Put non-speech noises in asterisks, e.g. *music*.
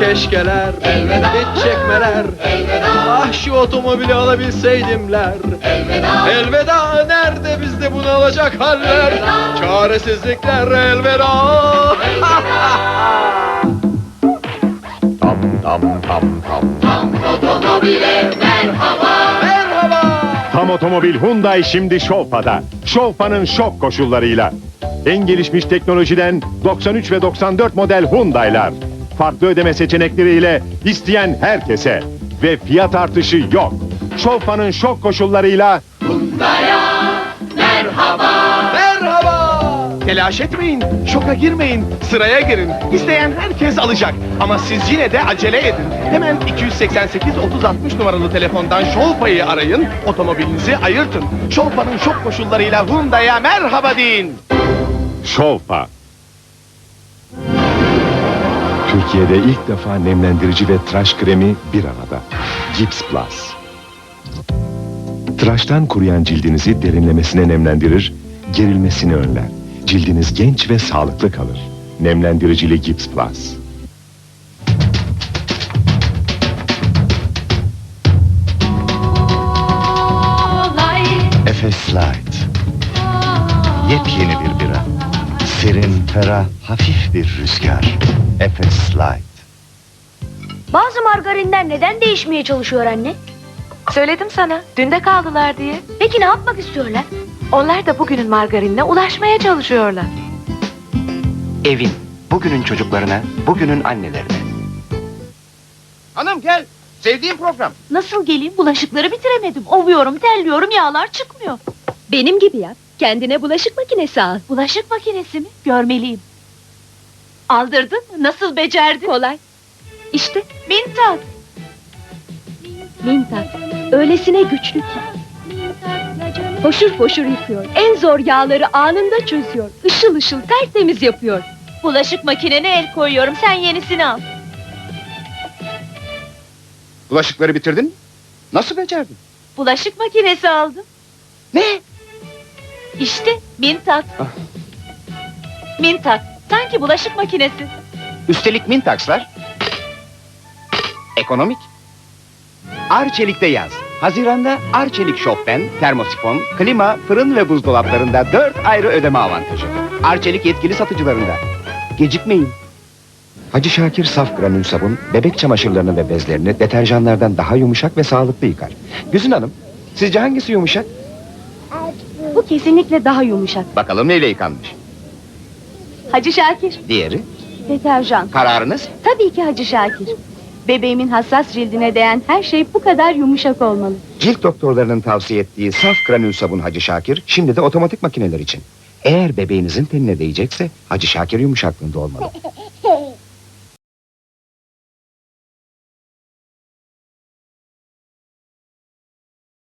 keşkeler Hiç çekmeler. Ah şu otomobili alabilseydimler Elveda. Nerede bizde bunu alacak haller? Çaresizlikler elveda. Tam tam tam tam. Merhaba. Tam otomobil Hyundai şimdi Şovpa'da. Şovpa'nın şok koşullarıyla. En gelişmiş teknolojiden 93 ve 94 model Hyundai'lar. Farklı ödeme seçenekleriyle isteyen herkese. Ve fiyat artışı yok. Şovpa'nın şok koşullarıyla Merhaba Telaş etmeyin, şoka girmeyin, sıraya girin. İsteyen herkes alacak. Ama siz yine de acele edin. Hemen 288 3060 numaralı telefondan Şolpa'yı arayın, otomobilinizi ayırtın. Şolpa'nın şok koşullarıyla Hyundai'ye merhaba deyin. Şovpa. Türkiye'de ilk defa nemlendirici ve tıraş kremi bir arada. Gips Plus. Tıraştan kuruyan cildinizi derinlemesine nemlendirir, gerilmesini önler. Cildiniz genç ve sağlıklı kalır. Nemlendiricili Gips Plus. Efes Light. Yepyeni bir bira. Ferah, hafif bir rüzgar. Efes Light. Bazı margarinler neden değişmeye çalışıyor anne? Söyledim sana, dünde kaldılar diye. Peki ne yapmak istiyorlar? Onlar da bugünün margarinine ulaşmaya çalışıyorlar. Evin, bugünün çocuklarına, bugünün annelerine. Hanım gel, sevdiğim program. Nasıl geleyim? Bulaşıkları bitiremedim. Ovuyorum, terliyorum, yağlar çıkmıyor. Benim gibi yap. Kendine bulaşık makinesi al. Bulaşık makinesi mi? Görmeliyim. Aldırdın mı? Nasıl becerdin? Kolay. İşte Mintat. Mintak. Öylesine güçlü ki. Foşur foşur yıkıyor. En zor yağları anında çözüyor. Işıl ışıl tertemiz yapıyor. Bulaşık makinene el koyuyorum. Sen yenisini al. Bulaşıkları bitirdin mi? Nasıl becerdin? Bulaşık makinesi aldım. Ne? İşte Mintak. Mintak. Sanki bulaşık makinesi. Üstelik Mintax'lar ekonomik. Arçelik'te yaz. Haziranda Arçelik Shop'ten termosifon, klima, fırın ve buzdolaplarında dört ayrı ödeme avantajı. Arçelik yetkili satıcılarında. Gecikmeyin. Hacı Şakir saf granül sabun, bebek çamaşırlarını ve bezlerini deterjanlardan daha yumuşak ve sağlıklı yıkar. Güzin Hanım, sizce hangisi yumuşak? Kesinlikle daha yumuşak. Bakalım neyle yıkanmış? Hacı Şakir. Diğeri, Deterjan. kararınız? Tabii ki Hacı Şakir. Bebeğimin hassas cildine değen her şey bu kadar yumuşak olmalı. Cilt doktorlarının tavsiye ettiği saf granül sabun Hacı Şakir şimdi de otomatik makineler için. Eğer bebeğinizin tenine değecekse Hacı Şakir yumuşaklığında olmalı. *laughs*